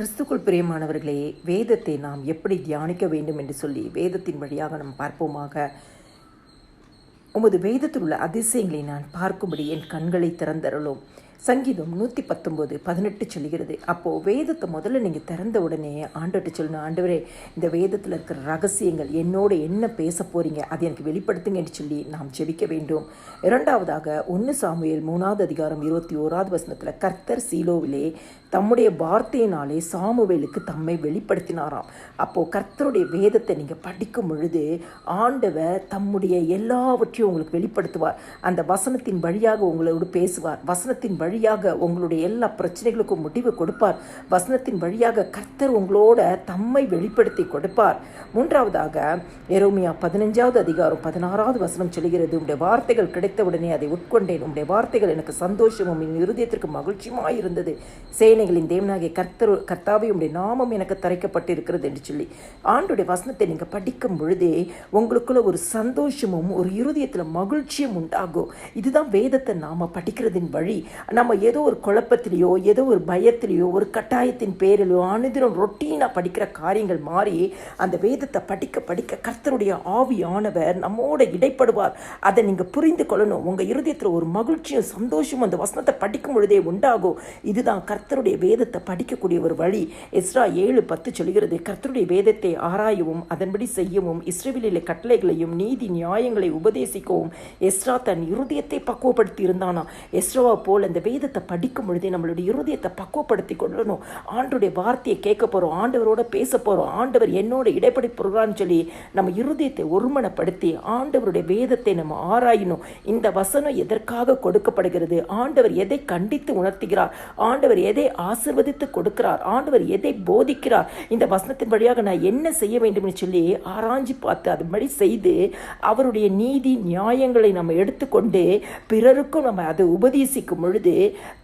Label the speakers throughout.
Speaker 1: கிறிஸ்துக்குள் பிரியமானவர்களே வேதத்தை நாம் எப்படி தியானிக்க வேண்டும் என்று சொல்லி வேதத்தின் வழியாக நாம் பார்ப்போமாக. உமது வேதத்தில் உள்ள அதிசயங்களை நான் பார்க்கும்படி என் கண்களை திறந்தருளும். சங்கீதம் நூற்றி பத்தொம்போது பதினெட்டு சொல்கிறது அப்போது வேதத்தை முதல்ல நீங்கள் திறந்த உடனே ஆண்டுகிட்ட சொல்லணும் ஆண்டவரே இந்த வேதத்தில் இருக்கிற ரகசியங்கள் என்னோட என்ன பேச போகிறீங்க அது எனக்கு வெளிப்படுத்துங்கன்னு சொல்லி நாம் ஜெபிக்க வேண்டும். இரண்டாவதாக ஒன்று சாமுவேல் மூணாவது அதிகாரம் இருபத்தி ஓராவது வசனத்தில் கர்த்தர் சீலோவிலே தம்முடைய வார்த்தையினாலே சாமுவேலுக்கு தம்மை வெளிப்படுத்தினாராம். அப்போது கர்த்தருடைய வேதத்தை நீங்கள் படிக்கும் பொழுது ஆண்டவர் தம்முடைய எல்லாவற்றையும் உங்களுக்கு வெளிப்படுத்துவார். அந்த வசனத்தின் வழியாக உங்களோடு பேசுவார். வசனத்தின் வழியாக உங்களுடைய எல்லா பிரச்சனைகளுக்கும் முடிவு கொடுப்பார். வசனத்தின் வழியாக கர்த்தர் உங்களோட தம்மை வெளிப்படுத்தி கொடுப்பார். மூன்றாவதாக எரோமியா பதினஞ்சாவது அதிகாரம் பதினாறாவது வசனம் சொல்கிறது உடைய வார்த்தைகள் கிடைத்தவுடனே அதை உட்கொண்டேன். உடைய வார்த்தைகள் எனக்கு சந்தோஷமும் என் இருதயத்திற்கு மகிழ்ச்சியுமாய் இருந்தது. சேனைகளின் தேவனாகிய கர்த்தர் கர்த்தாவே உடைய நாமம் எனக்கு தரைக்கப்பட்டு இருக்கிறது என்று சொல்லி ஆண்டுடைய வசனத்தை நீங்கள் படிக்கும் பொழுதே உங்களுக்குள்ள ஒரு சந்தோஷமும் ஒரு இருதயத்தில் மகிழ்ச்சியும் உண்டாகும். இதுதான் வேதத்தை நாம் படிக்கிறதின் வழி. நம்ம ஏதோ ஒரு குழப்பத்திலேயோ ஏதோ ஒரு பயத்திலேயோ ஒரு கட்டாயத்தின் பேரிலோ அனுதினம் ரொட்டீனாக படிக்கிற காரியங்கள் மாறி அந்த வேதத்தை படிக்க படிக்க கர்த்தருடைய ஆவியானவர் நம்மோட இடைப்படுவார். அதை நீங்கள் புரிந்து கொள்ளணும். உங்கள் இருதயத்தில் ஒரு மகிழ்ச்சியும் சந்தோஷமும் அந்த வசனத்தை படிக்கும் பொழுதே உண்டாகும். இதுதான் கர்த்தருடைய வேதத்தை படிக்கக்கூடிய ஒரு வழி. எஸ்ரா ஏழு பத்து சொல்கிறது கர்த்தருடைய வேதத்தை ஆராயவும் அதன்படி செய்யவும் இஸ்ரேவிலே கட்டளைகளையும் நீதி நியாயங்களை உபதேசிக்கவும். எஸ்ரா தன் இருதயத்தை பக்குவப்படுத்தி இருந்தானா? எஸ்ராவை போல் அந்த வேதத்தை படிக்கும் பொழுதே நம்மளுடைய இருதயத்தை பக்குவப்படுத்தி கொள்ளணும். ஆண்டுடைய வார்த்தையை கேட்க போகிறோம் ஆண்டவரோட பேச போகிறோம் ஆண்டவர் என்னோட இடைப்படி போகிறான்னு சொல்லி நம்ம இருதயத்தை ஒருமனப்படுத்தி ஆண்டவருடைய வேதத்தை நம்ம ஆராயணும். இந்த வசனம் எதற்காக கொடுக்கப்படுகிறது? ஆண்டவர் எதை கண்டித்து உணர்த்துகிறார்? ஆண்டவர் எதை ஆசிர்வதித்து கொடுக்கிறார்? ஆண்டவர் எதை போதிக்கிறார்? இந்த வசனத்தின் வழியாக நான் என்ன செய்ய வேண்டும்னு சொல்லி ஆராய்ஞ்சு பார்த்து அது மாதிரி செய்து அவருடைய நீதி நியாயங்களை நம்ம எடுத்துக்கொண்டு பிறருக்கும் நம்ம அதை உபதேசிக்கும் பொழுது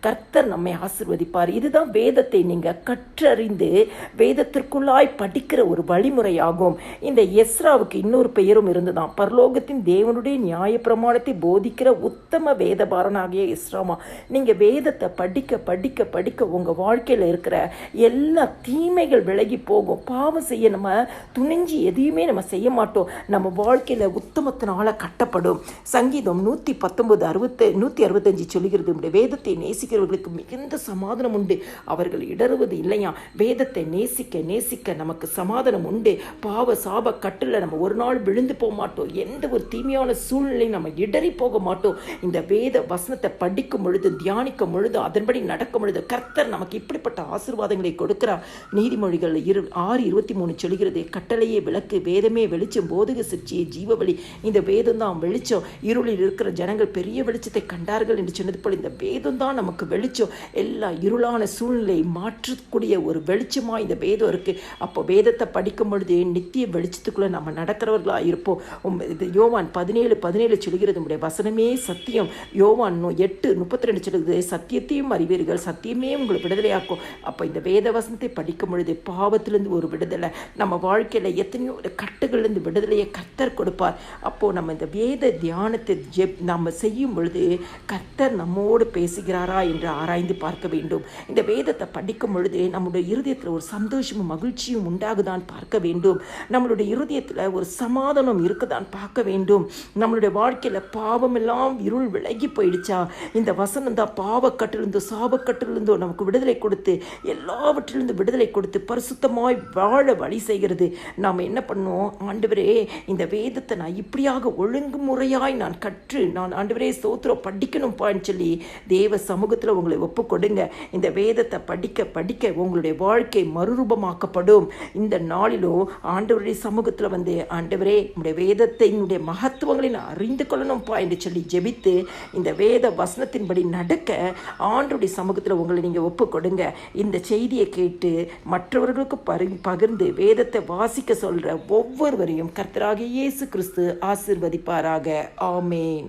Speaker 1: கர்த்தர் நம்மை ஆசிர்வதிப்பார். இதுதான் வேதத்தை நீங்கள் கற்றறிந்து வேதத்திற்குள்ளாய் படிக்கிற ஒரு வழிமுறையாகும். இந்த எஸ்ராவுக்கு இன்னொரு பெயரும் இருந்துதான். பரலோகத்தின் தேவனுடைய நியாய பிரமாணத்தை போதிக்கிற உத்தம வேதபாரனாகிய இஸ்ராமா நீங்கள் வேதத்தை படிக்க படிக்க படிக்க உங்கள் வாழ்க்கையில் இருக்கிற எல்லா தீமைகள் விலகி போகும். பாவம் செய்ய நம்ம துணிஞ்சு எதையுமே நம்ம செய்ய மாட்டோம். நம்ம வாழ்க்கையில் உத்தமத்தினால கட்டப்படும். சங்கீதம் நூற்றி பத்தொன்பது அறுபத்து நூற்றி அறுபத்தஞ்சு சொல்லுகிறது உடைய வேதத்தை நேசிக்கிறவர்களுக்கு மிகுந்த சமாதானம் உண்டு. அவர்கள் இடறுவது இல்லையா? வேதத்தை நேசிக்க நேசிக்க நமக்கு சமாதானம் உண்டு. பாவ சாப கட்டில் நம்ம ஒரு நாள் விழுந்து போக மாட்டோம். எந்த ஒரு தீமையான சூழ்நிலையும் நம்ம இடறி போக மாட்டோம். இந்த வேத வசனத்தை படிக்கும் பொழுது தியானிக்கும் பொழுது அதன்படி நடக்கும் பொழுது கர்த்தர் நமக்கு இப்படிப்பட்ட ஆசீர்வாதங்களை கொடுக்கிறார். நீதிமொழிகள் இரு ஆறு இருபத்தி மூணு சொல்கிறது கட்டளையே விளக்கு வேதமே வெளிச்சம் போதக சிற்சியே ஜீவவழி. இந்த வேதம் தான் வெளிச்சம். இருளில் இருக்கிற ஜனங்கள் பெரிய வெளிச்சத்தை கண்டார்கள் என்று சொன்னது போல் இந்த வேதம் தான் நமக்கு வெளிச்சம். எல்லா இருளான சூழ்நிலையை மாற்றக்கூடிய ஒரு வெளிச்சமாக இந்த வேதம் இருக்குது அப்போ வேதத்தை படிக்கும் பொழுது நித்திய வெளிச்சத்துக்குள்ளே நம்ம நடக்கிறவர்களாக இருப்போம்? உம் இது யோவான் பதினேழு பதினேழு சொல்கிறது நம்முடைய வசனமே சத்தியம். யோவான் எட்டு முப்பத்தி ரெண்டு சொல்கிறது சத்தியத்தையும் அறிவீர்கள். சத்தியமே உங்களை விடுதலையாக்கும். அப்போ இந்த வேத வசனத்தை படிக்கும் பொழுது பாவத்திலேருந்து ஒரு விடுதலை. நம்ம வாழ்க்கையில் எத்தனையோ கட்டுகள்லேருந்து விடுதலையை கர்த்தர் கொடுப்பார். அப்போது நம்ம இந்த வேத தியானத்தை ஜெப் நம்ம செய்யும் பொழுது கர்த்தர் நம்மோடு பேசுகிறாரா என்று ஆராய்ந்து பார்க்க வேண்டும். இந்த வேதத்தை படிக்கும் பொழுது நம்முடைய இருதயத்தில் ஒரு சந்தோஷமும் மகிழ்ச்சியும் உண்டாகுதான் பார்க்க வேண்டும். நம்மளுடைய இருதயத்தில் ஒரு சமாதானம் இருக்குதான் பார்க்க வேண்டும். நம்மளுடைய வாழ்க்கையில் பாவம் எல்லாம் இருள் விலகி போயிடுச்சா? இந்த வசனம் தான் பாவக்கட்டிலிருந்தோ சாபக்கட்டிலிருந்தோ நமக்கு விடுதலை கொடுத்து எல்லாவற்றிலிருந்து விடுதலை கொடுத்து பரிசுத்தமாய் வாழ வழி செய்கிறது. நாம் என்ன பண்ணோம் ஆண்டவரே இந்த வேதத்தை நான் இப்படியாக ஒழுங்குமுறையாய் நான் கற்று நான் ஆண்டவரே ஸ்தோத்திரம் படிக்கணும்ப்பான்னு சொல்லி தேவ சமூகத்தில் உங்களை ஒப்பு கொடுங்க இந்த வேதத்தை படிக்க படிக்க உங்களுடைய வாழ்க்கை மறுரூபமாக்கப்படும். இந்த நாளிலும் ஆண்டவருடைய சமூகத்தில் வந்து ஆண்டவரே உங்களுடைய வேதத்தை என்னுடைய மகத்துவங்களை நான் அறிந்து கொள்ளணும்ப்பா என்று சொல்லி ஜெபித்து இந்த வேத வசனத்தின்படி நடக்க ஆண்டுடைய சமூகத்தில் உங்களை நீங்கள் ஒப்பு கொடுங்க இந்த செய்தியை கேட்டு மற்றவர்களுக்கு பரி பகிர்ந்து வேதத்தை வாசிக்க சொல்கிற ஒவ்வொருவரையும் கர்த்தராக இயேசு கிறிஸ்து ஆசிர்வதிப்பாராக. ஆமேன்.